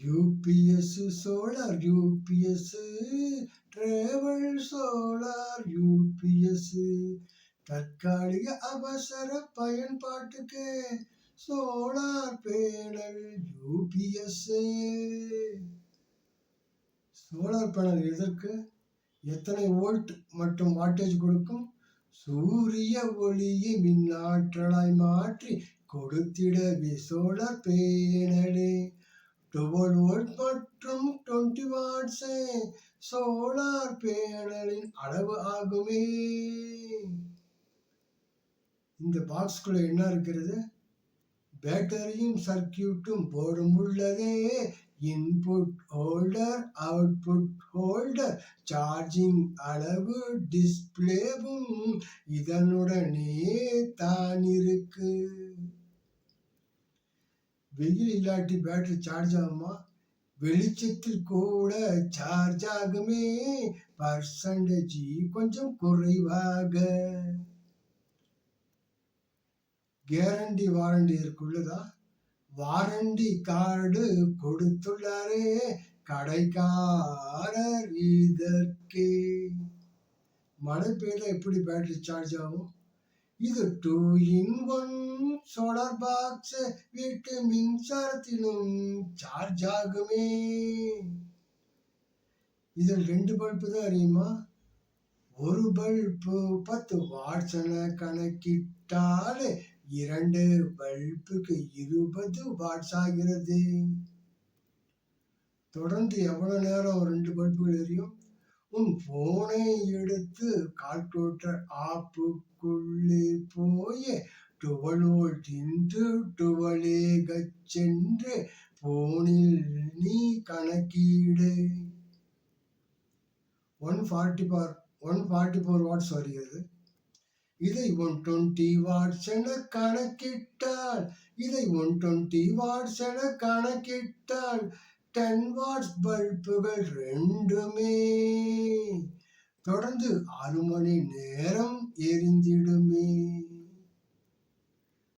UPS solar UPS travel solar UPS தற்காலிக அவசர பயன்பாட்டுக்கு solar panel UPS solar panel எதற்கு? எத்தனை வோல்ட் மற்றும் வாட்டேஜ் கொடுக்கும்? சூரிய ஒளியை மின்னாற்றலாய் மாற்றி கொடுத்திடவே சோழர் பேனலே டபுள் வோல்ட் மற்றும் டுவெண்ட்டி வாட்ஸே சோலார் பேனலின் அளவு ஆகுமே. இந்த பாக்ஸ்குள்ள என்ன இருக்கிறது? பேட்டரியும் சர்க்கியூட்டும் போடும் உள்ளதே. Input holder output holder charging அளவு டிஸ்பிளேவும் இதனுடனே தான் இருக்கு. வெயில் இல்லாட்டி பேட்டரி சார்ஜ் ஆகுமா? வெளிச்சத்தில் கூட சார்ஜ் ஆகுமே. பர்சன்டேஜ் கொஞ்சம் குறைவாக. கேரண்டி வாரண்டி இருக்குள்ளதா? வாரண்டி கார்டு கொடுத்துள்ளாரே. கடைக்காரர் இதற்கே. மழை பெய்த எப்படி பேட்டரி சார்ஜ் ஆகும்? இது two in one solar box வீட்டு மின்சாரத்திலும் சார்ஜ் ஆகுமே. இதில் ரெண்டு பல்பு தான் அறியுமா? ஒரு பல்பு பத்து வாட்ஸ் என கணக்கிட்டால் இரண்டு பல்புக்கு இருபது வாட்ஸ் ஆகிறது. தொடர்ந்து எவ்வளோ நேரம் ரெண்டு பல்புகள் எரியும்? உன் போனை எடுத்து கால்குலேட்டர் ஆப்புக்குள்ளே போய். டுவலோல் தின்று இன்று சென்று போனில் நீ கணக்கீடு. One forty four one forty four watts வருகிறது இதை ஒன் டுவெண்ட்டி வாட்ஸ் என கணக்கிட்டால் இதை ஒன் டுவெண்ட்டி வாட்ஸ் என கணக்கிட்டால் டென் பல்புகள் ரெண்டுமே. தொடர்ந்து ஆறு மணி நேரம் எரிந்திடுமே.